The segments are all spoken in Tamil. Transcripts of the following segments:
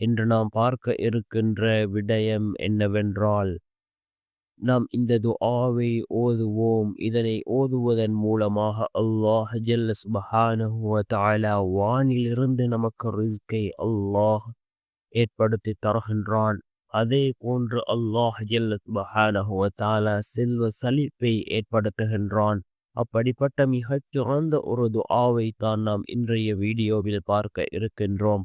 இன்று நாம் பார்க்க இருக்கின்ற விடயம் என்னவென்றால் நாம் இந்த துஆவை ஓதுவோம். இதனை ஓதுவதன் மூலமாக அல்லாஹ் ஜல்ல சுபஹானஹு வானிலிருந்து நமக்கு ரிஸ்கை அல்லாஹ் ஏற்படுத்தி தருகின்றான். அதே போன்று அல்லாஹ் ஜல்ல சுபஹானஹு செல்வ சலிப்பை ஏற்படுத்துகின்றான். அப்படிப்பட்ட மிகச் சிறந்த ஒரு துஆவை தான் நாம் இன்றைய வீடியோவில் பார்க்க இருக்கின்றோம்.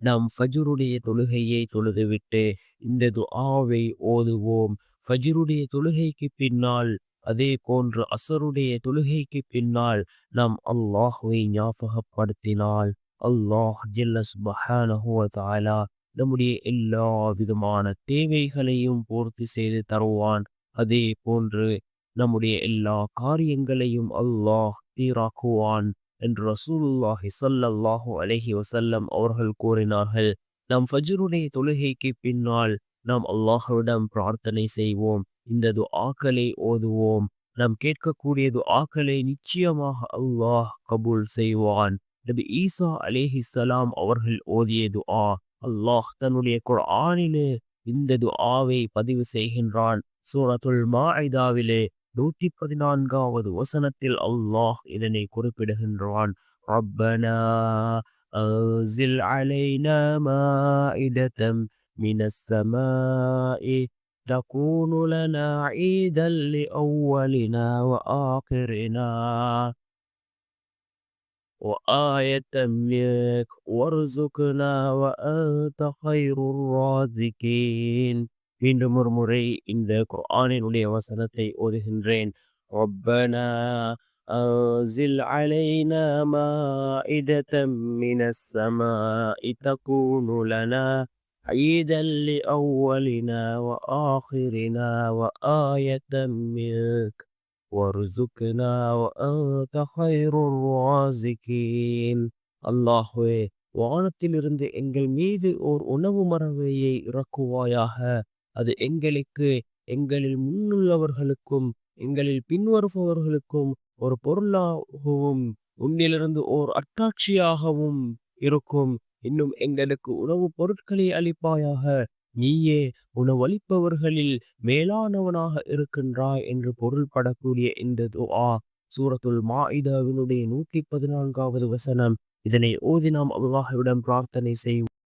நாம் ஃபஜ்ருடைய தொழுகையை தொழுதுவிட்டு இந்த துஆவை ஓதுவோம். ஃபஜ்ருடைய தொழுகைக்கு பின்னால் அதே போன்று அசருடைய தொழுகைக்கு பின்னால் நாம் அல்லாஹுவை ஞாபகப்படுத்தினால் அல்லாஹ் ஜில்லஸ் சுபஹானஹு நம்முடைய எல்லா விதமான தேவைகளையும் பூர்த்தி செய்து தருவான். அதே போன்று நம்முடைய எல்லா காரியங்களையும் அல்லாஹ் தீராக்குவான். என்று ரசூலுல்லாஹி சல்லல்லாஹு அலஹி வசல்லம் அவர்கள் கூறினார்கள். நாம் ஃபஜ்ருடைய தொழுகைக்கு பின்னால் நாம் அல்லாஹுவிடம் பிரார்த்தனை செய்வோம். இந்த துஆக்களை ஓதுவோம். நாம் கேட்கக்கூடிய துஆக்களை நிச்சயமாக அல்லாஹ் கபூல் செய்வான். நபி ஈசா சலாம் அவர்கள் ஓதிய துஆ அல்லாஹ் தன்னுடைய குர்ஆனிலே இந்த துஆவை பதிவு செய்கின்றான். சூரத்துல் மாஇதாவிலே நூத்தி பதினான்காவது வசனத்தில் அல்லாஹ் இதனை குறிப்பிடுகின்றான் ரப்பனா அன்சில் அலைனா மாஇதத்தம் மினஸ் ஸமாஇ تكون لنا عيدا لأولنا وآخرنا وآية منك وارزقنا وأنت خير الرازقين மீண்டும் ஒரு முறை இந்த குர்ஆனினுடைய வசனத்தை ஓதுகின்றேன் ربنا أنزل علينا مائدة من السماء تكون لنا عيدا لأولنا وآخرنا وآية منك وارزقنا وأنت خير الرازقين அல்லாஹ்வே வானத்திலிருந்து எங்கள் மீது ஓர் உணவு மரவையை இறக்குவாயாக அது எங்களுக்கு எங்களில் முன்னுள்ளவர்களுக்கும் எங்களில் பின்வருபவர்களுக்கும் ஒரு பொருளாகவும் உன்னிலிருந்து ஓர் அட்டாட்சியாகவும் இருக்கும். இன்னும் எங்களுக்கு உணவுப் பொருட்களை அளிப்பாயாக நீயே உணவளிப்பவர்களில் மேலானவனாக இருக்கின்றாய் என்று பொருள்படக்கூடிய இந்த துஆ சூரத்துல் மாஇதாவினுடைய நூத்தி பதினான்காவது வசனம். இதனை ஓதி நாம் அல்லாஹ்விடம் பிரார்த்தனை செய்வோம்.